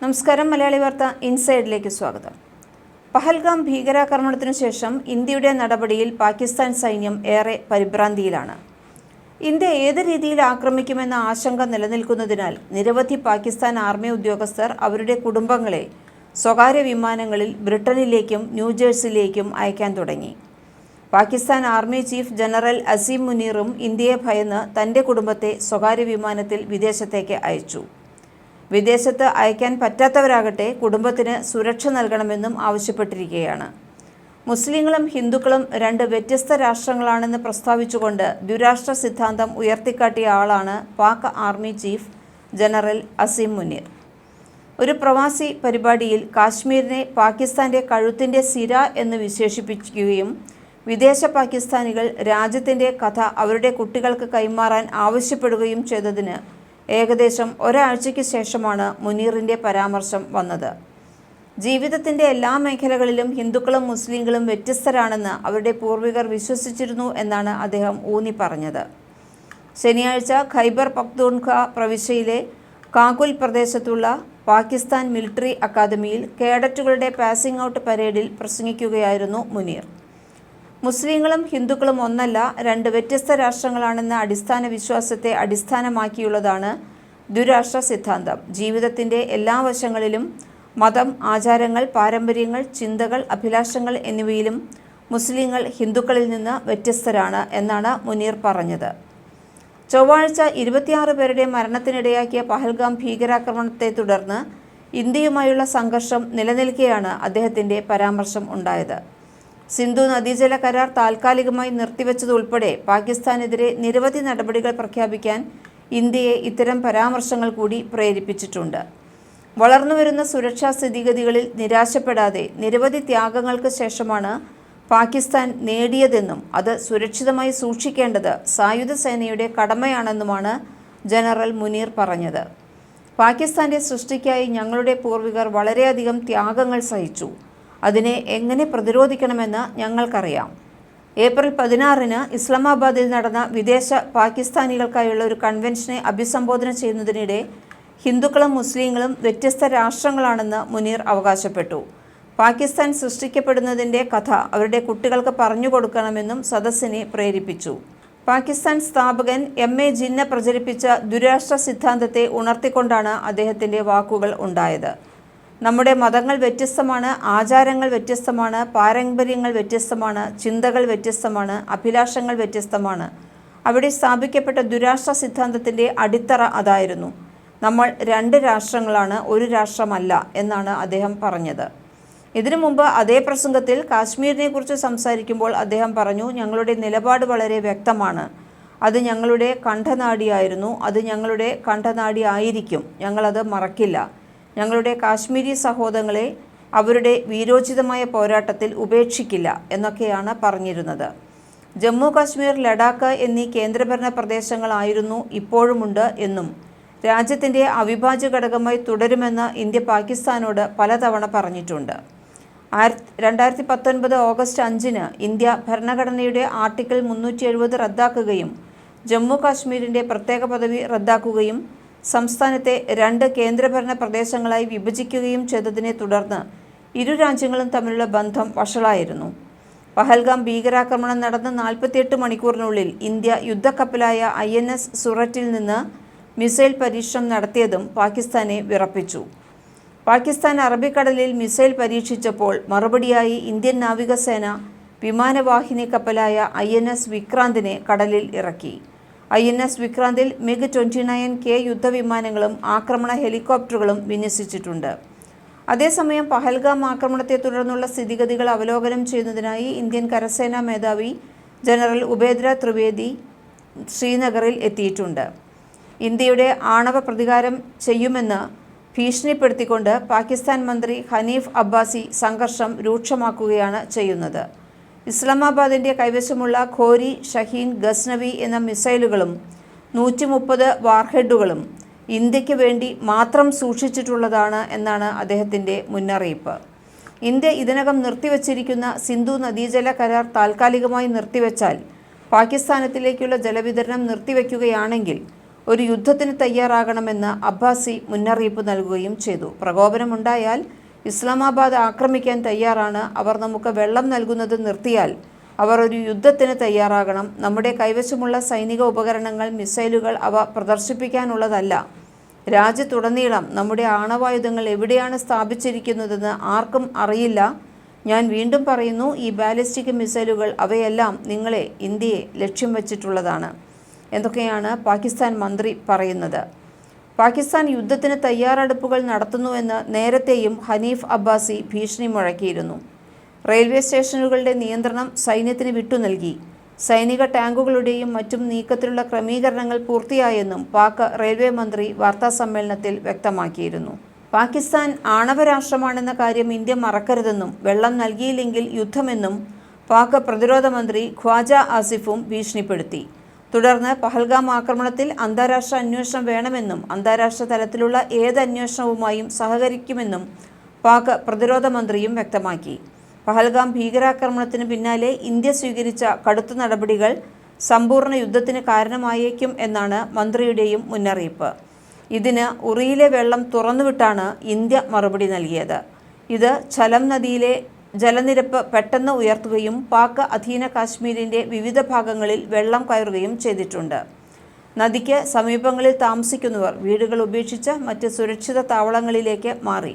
നമസ്കാരം മലയാളി വാർത്ത ഇൻസൈഡിലേക്ക് സ്വാഗതം. പഹൽഗാം ഭീകരാക്രമണത്തിനു ശേഷം ഇന്ത്യയുടെ നടപടിയിൽ പാകിസ്ഥാൻ സൈന്യം ഏറെ പരിഭ്രാന്തിയിലാണ്. ഇന്ത്യ ഏത് രീതിയിൽ ആക്രമിക്കുമെന്ന ആശങ്ക നിലനിൽക്കുന്നതിനാൽ നിരവധി പാകിസ്ഥാൻ ആർമി ഉദ്യോഗസ്ഥർ അവരുടെ കുടുംബങ്ങളെ സ്വകാര്യ വിമാനങ്ങളിൽ ബ്രിട്ടനിലേക്കും ന്യൂജേഴ്സിയിലേക്കും അയക്കാൻ തുടങ്ങി. Pakistan army chief general Asim മുനീറും ഇന്ത്യയെ ഭയന്ന് തന്റെ കുടുംബത്തെ സ്വകാര്യ വിമാനത്തിൽ വിദേശത്തേക്ക് അയച്ചു. വിദേശത്ത് അയക്കാൻ പറ്റാത്തവരാകട്ടെ കുടുംബത്തിന് സുരക്ഷ നൽകണമെന്നും ആവശ്യപ്പെട്ടിരിക്കുകയാണ്. മുസ്ലിങ്ങളും ഹിന്ദുക്കളും രണ്ട് വ്യത്യസ്ത രാഷ്ട്രങ്ങളാണെന്ന് പ്രസ്താവിച്ചുകൊണ്ട് ദ്വിരാഷ്ട്ര സിദ്ധാന്തം ഉയർത്തിക്കാട്ടിയ ആളാണ് Pak army chief general Asim Munir. ഒരു പ്രവാസി പരിപാടിയിൽ കാശ്മീരിനെ പാകിസ്ഥാന്റെ കഴുത്തിന്റെ സിര എന്ന് വിശേഷിപ്പിക്കുകയും വിദേശ പാകിസ്ഥാനികൾ രാജ്യത്തിന്റെ കഥ അവരുടെ കുട്ടികൾക്ക് കൈമാറാൻ ആവശ്യപ്പെടുകയും ചെയ്തതിന് ഏകദേശം ഒരാഴ്ചയ്ക്ക് ശേഷമാണ് മുനീറിന്റെ പരാമർശം വന്നത്. ജീവിതത്തിന്റെ എല്ലാ മേഖലകളിലും ഹിന്ദുക്കളും മുസ്ലിങ്ങളും വ്യത്യസ്തരാണെന്ന് അവരുടെ പൂർവികർ വിശ്വസിച്ചിരുന്നു എന്നാണ് അദ്ദേഹം ഊന്നി പറഞ്ഞത്. ശനിയാഴ്ച ഖൈബർ പക്തൂൺഖ പ്രവിശ്യയിലെ കാകുൽ പ്രദേശത്തുള്ള പാകിസ്ഥാൻ മിലിറ്ററി അക്കാദമിയിൽ കേഡറ്റുകളുടെ പാസിംഗ് ഔട്ട് പരേഡിൽ പ്രസംഗിക്കുകയായിരുന്നു മുനീർ. മുസ്ലിങ്ങളും ഹിന്ദുക്കളും ഒന്നല്ല രണ്ട് വ്യത്യസ്ത രാഷ്ട്രങ്ങളാണെന്ന അടിസ്ഥാന വിശ്വാസത്തെ അടിസ്ഥാനമാക്കിയുള്ളതാണ് ദുരാഷ്ട്ര സിദ്ധാന്തം. ജീവിതത്തിന്റെ എല്ലാ വശങ്ങളിലും മതം ആചാരങ്ങൾ പാരമ്പര്യങ്ങൾ ചിന്തകൾ അഭിലാഷങ്ങൾ എന്നിവയിലും മുസ്ലിങ്ങൾ ഹിന്ദുക്കളിൽ നിന്ന് വ്യത്യസ്തരാണ് എന്നാണ് മുനീർ പറഞ്ഞത്. ചൊവ്വാഴ്ച ഇരുപത്തിയാറ് പേരുടെ മരണത്തിനിടയാക്കിയ പഹൽഗാം ഭീകരാക്രമണത്തെ തുടർന്ന് ഇന്ത്യയുമായുള്ള സംഘർഷം നിലനിൽക്കെയാണ് അദ്ദേഹത്തിന്റെ പരാമർശം ഉണ്ടായത്. സിന്ധു നദീജല കരാർ താൽക്കാലികമായി നിർത്തിവെച്ചതുൾപ്പെടെ പാകിസ്ഥാനെതിരെ നിരവധി നടപടികൾ പ്രഖ്യാപിക്കാൻ ഇന്ത്യയെ ഇത്തരം പരാമർശങ്ങൾ കൂടി പ്രേരിപ്പിച്ചിട്ടുണ്ട്. വളർന്നുവരുന്ന സുരക്ഷാ സ്ഥിതിഗതികളിൽ നിരാശപ്പെടാതെ നിരവധി ത്യാഗങ്ങൾക്ക് ശേഷമാണ് പാകിസ്ഥാൻ നേടിയതെന്നും അത് സുരക്ഷിതമായി സൂക്ഷിക്കേണ്ടത് സായുധ സേനയുടെ കടമയാണെന്നുമാണ് ജനറൽ മുനീർ പറഞ്ഞത്. പാകിസ്ഥാന്റെ സൃഷ്ടിക്കായി ഞങ്ങളുടെ പൂർവികർ വളരെയധികം ത്യാഗങ്ങൾ സഹിച്ചു. അതിനെ എങ്ങനെ പ്രതിരോധിക്കണമെന്ന് ഞങ്ങൾക്കറിയാം. ഏപ്രിൽ പതിനാറിന് ഇസ്ലാമാബാദിൽ നടന്ന വിദേശ പാകിസ്ഥാനികൾക്കായുള്ള ഒരു കൺവെൻഷനെ അഭിസംബോധന ചെയ്യുന്നതിനിടെ ഹിന്ദുക്കളും മുസ്ലിങ്ങളും വ്യത്യസ്ത രാഷ്ട്രങ്ങളാണെന്ന് മുനീർ അവകാശപ്പെട്ടു. പാകിസ്ഥാൻ സൃഷ്ടിക്കപ്പെടുന്നതിന്റെ കഥ അവരുടെ കുട്ടികൾക്ക് പറഞ്ഞു കൊടുക്കണമെന്നും സദസ്സിനെ പ്രേരിപ്പിച്ചു. പാകിസ്ഥാൻ സ്ഥാപകൻ എം എ ജിന്ന പ്രചരിപ്പിച്ച ദുരാഷ്ട്ര സിദ്ധാന്തത്തെ ഉണർത്തിക്കൊണ്ടാണ് അദ്ദേഹത്തിന്റെ വാക്കുകൾ ഉണ്ടായത്. നമ്മുടെ മതങ്ങൾ വ്യത്യസ്തമാണ് ആചാരങ്ങൾ വ്യത്യസ്തമാണ് പാരമ്പര്യങ്ങൾ വ്യത്യസ്തമാണ് ചിന്തകൾ വ്യത്യസ്തമാണ് അഭിലാഷങ്ങൾ വ്യത്യസ്തമാണ്. അവിടെ സ്ഥാപിക്കപ്പെട്ട ദുരാഷ്ട്ര സിദ്ധാന്തത്തിന്റെ അടിത്തറ അതായിരുന്നു. നമ്മൾ രണ്ട് രാഷ്ട്രങ്ങളാണ് ഒരു രാഷ്ട്രമല്ല എന്നാണ് അദ്ദേഹം പറഞ്ഞത്. ഇതിനു മുമ്പ് അതേ പ്രസംഗത്തിൽ കാശ്മീരിനെ കുറിച്ച് സംസാരിക്കുമ്പോൾ അദ്ദേഹം പറഞ്ഞു ഞങ്ങളുടെ നിലപാട് വളരെ വ്യക്തമാണ്. അത് ഞങ്ങളുടെ കണ്ഠനാടിയായിരുന്നു. അത് ഞങ്ങളുടെ കണ്ഠനാടി ആയിരിക്കും. ഞങ്ങളത് മറക്കില്ല. ഞങ്ങളുടെ കാശ്മീരി സഹോദരങ്ങളെ അവരുടെ വീരോചിതമായ പോരാട്ടത്തിൽ ഉപേക്ഷിക്കില്ല എന്നൊക്കെയാണ് പറഞ്ഞിരുന്നത്. ജമ്മു കാശ്മീർ ലഡാക്ക് എന്നീ കേന്ദ്രഭരണ പ്രദേശങ്ങളായിരുന്നു ഇപ്പോഴുമുണ്ട് എന്നും രാജ്യത്തിന്റെ അവിഭാജ്യ ഘടകമായി തുടരുമെന്ന് ഇന്ത്യ പാകിസ്ഥാനോട് പലതവണ പറഞ്ഞിട്ടുണ്ട്. ആയിരത്തി രണ്ടായിരത്തി പത്തൊൻപത് ഓഗസ്റ്റ് അഞ്ചിന് ഇന്ത്യ ഭരണഘടനയുടെ ആർട്ടിക്കിൾ മുന്നൂറ്റി എഴുപത് റദ്ദാക്കുകയും ജമ്മു കാശ്മീരിന്റെ പ്രത്യേക പദവി റദ്ദാക്കുകയും സംസ്ഥാനത്തെ രണ്ട് കേന്ദ്രഭരണ പ്രദേശങ്ങളായി വിഭജിക്കുകയും ചെയ്തതിനെ തുടർന്ന് ഇരു രാജ്യങ്ങളും തമ്മിലുള്ള ബന്ധം വഷളായിരുന്നു. പഹൽഗാം ഭീകരാക്രമണം നടന്ന നാൽപ്പത്തിയെട്ട് മണിക്കൂറിനുള്ളിൽ ഇന്ത്യ യുദ്ധക്കപ്പലായ ഐ എൻ എസ് സുററ്റിൽ നിന്ന് മിസൈൽ പരീക്ഷണം നടത്തിയതും പാകിസ്ഥാനെ വിറപ്പിച്ചു. പാകിസ്ഥാൻ അറബിക്കടലിൽ മിസൈൽ പരീക്ഷിച്ചപ്പോൾ മറുപടിയായി ഇന്ത്യൻ നാവികസേന വിമാനവാഹിനി കപ്പലായ ഐ എൻ എസ് വിക്രാന്തിനെ കടലിൽ ഇറക്കി. ഐ എൻ എസ് വിക്രാന്തിൽ മിഗ് ട്വന്റി നയൻ കെ യുദ്ധവിമാനങ്ങളും ആക്രമണ ഹെലികോപ്റ്ററുകളും വിന്യസിച്ചിട്ടുണ്ട്. അതേസമയം പഹൽഗാം ആക്രമണത്തെ തുടർന്നുള്ള സ്ഥിതിഗതികൾ അവലോകനം ചെയ്യുന്നതിനായി ഇന്ത്യൻ കരസേനാ മേധാവി ജനറൽ ഉപേന്ദ്ര ത്രിവേദി ശ്രീനഗറിൽ എത്തിയിട്ടുണ്ട്. ഇന്ത്യയുടെ ആണവ പ്രതികാരം ചെയ്യുമെന്ന് ഭീഷണിപ്പെടുത്തിക്കൊണ്ട് പാകിസ്ഥാൻ മന്ത്രി ഹനീഫ് അബ്ബാസി സംഘർഷം രൂക്ഷമാക്കുകയാണ് ചെയ്യുന്നത്. ഇസ്ലാമാബാദിന്റെ കൈവശമുള്ള ഖോരി ഷഹീൻ ഗസ്നവി എന്ന മിസൈലുകളും നൂറ്റി മുപ്പത് വാർഹെഡുകളും ഇന്ത്യയ്ക്ക് വേണ്ടി മാത്രം സൂക്ഷിച്ചിട്ടുള്ളതാണ് എന്നാണ് അദ്ദേഹത്തിന്റെ മുന്നറിയിപ്പ്. ഇന്ത്യ ഇതിനകം നിർത്തിവച്ചിരിക്കുന്ന സിന്ധു നദീജല കരാർ താൽക്കാലികമായി നിർത്തിവെച്ചാൽ പാകിസ്ഥാനത്തിലേക്കുള്ള ജലവിതരണം നിർത്തിവെക്കുകയാണെങ്കിൽ ഒരു യുദ്ധത്തിന് തയ്യാറാകണമെന്ന് അബ്ബാസി മുന്നറിയിപ്പ് നൽകുകയും ചെയ്തു. പ്രകോപനമുണ്ടായാൽ ഇസ്ലാമാബാദ് ആക്രമിക്കാൻ തയ്യാറാണ്. അവർ നമുക്ക് വെള്ളം നൽകുന്നത് നിർത്തിയാൽ അവർ ഒരു യുദ്ധത്തിന് തയ്യാറാകണം. നമ്മുടെ കൈവശമുള്ള സൈനിക ഉപകരണങ്ങൾ മിസൈലുകൾ അവ പ്രദർശിപ്പിക്കാനുള്ളതല്ല. രാജ്യത്തുടനീളം നമ്മുടെ ആണവായുധങ്ങൾ എവിടെയാണ് സ്ഥാപിച്ചിരിക്കുന്നതെന്ന് ആർക്കും അറിയില്ല. ഞാൻ വീണ്ടും പറയുന്നു ഈ ബാലിസ്റ്റിക് മിസൈലുകൾ അവയെല്ലാം നിങ്ങളെ ഇന്ത്യയെ ലക്ഷ്യം വച്ചിട്ടുള്ളതാണ്. എന്തൊക്കെയാണ് പാകിസ്ഥാൻ മന്ത്രി പറയുന്നത്. പാകിസ്ഥാൻ യുദ്ധത്തിന് തയ്യാറെടുപ്പുകൾ നടത്തുന്നുവെന്ന് നേരത്തെയും ഹനീഫ് അബ്ബാസി ഭീഷണി മുഴക്കിയിരുന്നു. റെയിൽവേ സ്റ്റേഷനുകളുടെ നിയന്ത്രണം സൈന്യത്തിന് വിട്ടു നൽകി സൈനിക ടാങ്കുകളുടെയും മറ്റും നീക്കത്തിലുള്ള ക്രമീകരണങ്ങൾ പൂർത്തിയായെന്നും പാക് റെയിൽവേ മന്ത്രി വാർത്താസമ്മേളനത്തിൽ വ്യക്തമാക്കിയിരുന്നു. പാകിസ്ഥാൻ ആണവ രാഷ്ട്രമാണെന്ന കാര്യം ഇന്ത്യ മറക്കരുതെന്നും വെള്ളം നൽകിയില്ലെങ്കിൽ യുദ്ധമെന്നും പാക് പ്രതിരോധ മന്ത്രി ഖ്വാജ ആസിഫും ഭീഷണിപ്പെടുത്തി. തുടർന്ന് പഹൽഗാം ആക്രമണത്തിൽ അന്താരാഷ്ട്ര അന്വേഷണം വേണമെന്നും അന്താരാഷ്ട്ര തലത്തിലുള്ള ഏത് അന്വേഷണവുമായും സഹകരിക്കുമെന്നും പാക് പ്രതിരോധ മന്ത്രിയും വ്യക്തമാക്കി. പഹൽഗാം ഭീകരാക്രമണത്തിന് പിന്നാലെ ഇന്ത്യ സ്വീകരിച്ച കടുത്ത നടപടികൾ സമ്പൂർണ യുദ്ധത്തിന് കാരണമായേക്കും എന്നാണ് മന്ത്രിയുടെയും മുന്നറിയിപ്പ്. ഇതിന് ഉറിയിലെ വെള്ളം തുറന്നുവിട്ടാണ് ഇന്ത്യ മറുപടി നൽകിയത്. ഇത് ഛലം നദിയിലെ ജലനിരപ്പ് പെട്ടെന്ന് ഉയർത്തുകയും പാക് അധീന കാശ്മീരിന്റെ വിവിധ ഭാഗങ്ങളിൽ വെള്ളം കയറുകയും ചെയ്തിട്ടുണ്ട്. നദിക്ക് സമീപങ്ങളിൽ താമസിക്കുന്നവർ വീടുകൾ ഉപേക്ഷിച്ച് മറ്റ് സുരക്ഷിത താവളങ്ങളിലേക്ക് മാറി.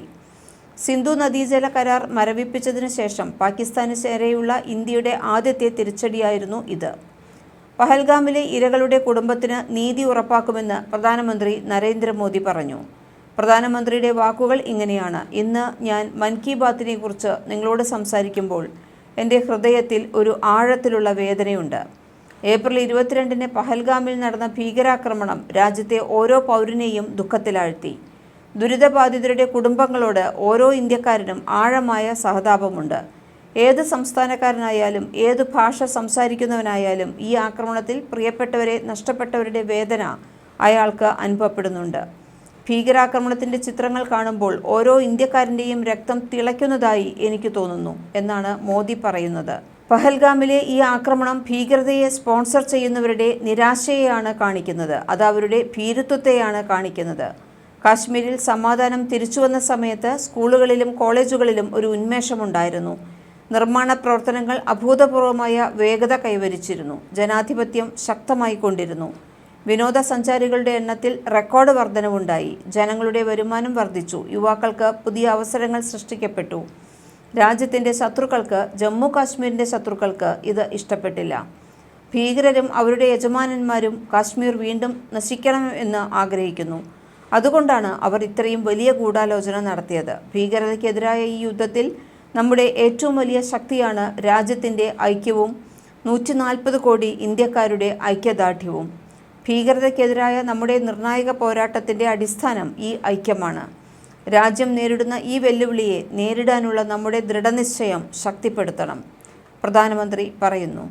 സിന്ധു നദീജല കരാർ മരവിപ്പിച്ചതിനു ശേഷം പാകിസ്ഥാന് ചേരെയുള്ള ഇന്ത്യയുടെ ആദ്യത്തെ തിരിച്ചടിയായിരുന്നു ഇത്. പഹൽഗാമിലെ ഇരകളുടെ കുടുംബത്തിന് നീതി ഉറപ്പാക്കുമെന്ന് പ്രധാനമന്ത്രി നരേന്ദ്രമോദി പറഞ്ഞു. പ്രധാനമന്ത്രിയുടെ വാക്കുകൾ ഇങ്ങനെയാണ്. ഇന്ന് ഞാൻ മൻ കി ബാത്തിനെ കുറിച്ച് നിങ്ങളോട് സംസാരിക്കുമ്പോൾ എന്റെ ഹൃദയത്തിൽ ഒരു ആഴത്തിലുള്ള വേദനയുണ്ട്. ഏപ്രിൽ ഇരുപത്തിരണ്ടിന് പഹൽഗാമിൽ നടന്ന ഭീകരാക്രമണം രാജ്യത്തെ ഓരോ പൗരനെയും ദുഃഖത്തിലാഴ്ത്തി. ദുരിതബാധിതരുടെ കുടുംബങ്ങളോട് ഓരോ ഇന്ത്യക്കാരനും ആഴമായ സഹതാപമുണ്ട്. ഏത് സംസ്ഥാനക്കാരനായാലും ഏത് ഭാഷ സംസാരിക്കുന്നവനായാലും ഈ ആക്രമണത്തിൽ പ്രിയപ്പെട്ടവരെ നഷ്ടപ്പെട്ടവരുടെ വേദന അയാൾക്ക് അനുഭവപ്പെടുന്നുണ്ട്. ഭീകരാക്രമണത്തിന്റെ ചിത്രങ്ങൾ കാണുമ്പോൾ ഓരോ ഇന്ത്യക്കാരന്റെയും രക്തം തിളയ്ക്കുന്നതായി എനിക്ക് തോന്നുന്നു എന്നാണ് മോദി പറയുന്നത്. പഹൽഗാമിലെ ഈ ആക്രമണം ഭീകരതയെ സ്പോൺസർ ചെയ്യുന്നവരുടെ നിരാശയെയാണ് കാണിക്കുന്നത്. അത് അവരുടെ ഭീരുത്വത്തെയാണ് കാണിക്കുന്നത്. കാശ്മീരിൽ സമാധാനം തിരിച്ചുവന്ന സമയത്ത് സ്കൂളുകളിലും കോളേജുകളിലും ഒരു ഉന്മേഷമുണ്ടായിരുന്നു. നിർമ്മാണ പ്രവർത്തനങ്ങൾ അഭൂതപൂർവമായ വേഗത കൈവരിച്ചിരുന്നു. ജനാധിപത്യം ശക്തമായിക്കൊണ്ടിരുന്നു വിനോദസഞ്ചാരികളുടെ എണ്ണത്തിൽ റെക്കോർഡ് വർധനവുണ്ടായി. ജനങ്ങളുടെ വരുമാനം വർദ്ധിച്ചു യുവാക്കൾക്ക് പുതിയ അവസരങ്ങൾ സൃഷ്ടിക്കപ്പെട്ടു. രാജ്യത്തിന്റെ ശത്രുക്കൾക്ക് ജമ്മു കാശ്മീരിന്റെ ശത്രുക്കൾക്ക് ഇത് ഇഷ്ടപ്പെട്ടില്ല. ഭീകരരും അവരുടെ യജമാനന്മാരും കാശ്മീർ വീണ്ടും നശിക്കണം എന്ന് ആഗ്രഹിക്കുന്നു. അതുകൊണ്ടാണ് അവർ ഇത്രയും വലിയ ഗൂഢാലോചന നടത്തിയത്. ഭീകരതയ്ക്കെതിരായ ഈ യുദ്ധത്തിൽ നമ്മുടെ ഏറ്റവും വലിയ ശക്തിയാണ് രാജ്യത്തിന്റെ ഐക്യവും. നൂറ്റി കോടി ഇന്ത്യക്കാരുടെ ഐക്യദാർഢ്യവും. ഭീകരതയ്ക്കെതിരായ നമ്മുടെ നിർണായക പോരാട്ടത്തിന്റെ അടിസ്ഥാനം ഈ ഐക്യമാണ്. രാജ്യം നേരിടുന്ന ഈ വെല്ലുവിളിയെ നേരിടാനുള്ള നമ്മുടെ ദൃഢനിശ്ചയം ശക്തിപ്പെടുത്തണം പ്രധാനമന്ത്രി പറയുന്നു.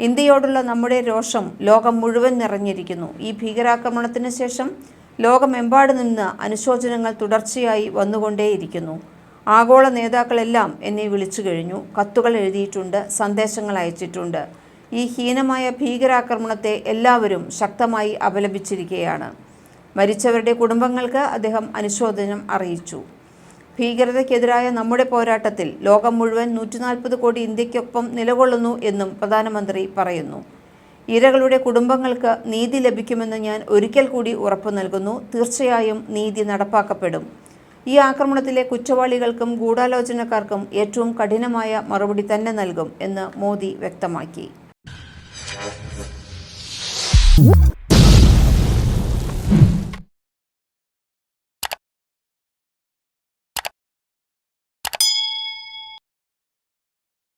ഇന്ത്യയോടുള്ള നമ്മുടെ രോഷം ലോകം മുഴുവൻ നിറഞ്ഞിരിക്കുന്നു. ഈ ഭീകരാക്രമണത്തിന് ശേഷം ലോകമെമ്പാട് നിന്ന് അനുശോചനങ്ങൾ തുടർച്ചയായി വന്നുകൊണ്ടേയിരിക്കുന്നു. ആഗോള നേതാക്കളെല്ലാം എന്നെ വിളിച്ചു കഴിഞ്ഞു. കത്തുകൾ എഴുതിയിട്ടുണ്ട് സന്ദേശങ്ങൾ അയച്ചിട്ടുണ്ട്. ഈ ഹീനമായ ഭീകരാക്രമണത്തെ എല്ലാവരും ശക്തമായി അപലപിച്ചിരിക്കുകയാണ്. മരിച്ചവരുടെ കുടുംബങ്ങൾക്ക് അദ്ദേഹം അനുശോചനം അറിയിച്ചു. ഭീകരതയ്ക്കെതിരായ നമ്മുടെ പോരാട്ടത്തിൽ ലോകം മുഴുവൻ നൂറ്റി നാൽപ്പത് കോടി ഇന്ത്യക്കൊപ്പം നിലകൊള്ളുന്നു എന്നും പ്രധാനമന്ത്രി പറയുന്നു. ഇരകളുടെ കുടുംബങ്ങൾക്ക് നീതി ലഭിക്കുമെന്ന് ഞാൻ ഒരിക്കൽ കൂടി ഉറപ്പു നൽകുന്നു. തീർച്ചയായും നീതി നടപ്പാക്കപ്പെടും. ഈ ആക്രമണത്തിലെ കുറ്റവാളികൾക്കും ഗൂഢാലോചനക്കാർക്കും ഏറ്റവും കഠിനമായ മറുപടി തന്നെ നൽകും എന്ന് മോദി വ്യക്തമാക്കി. Woo!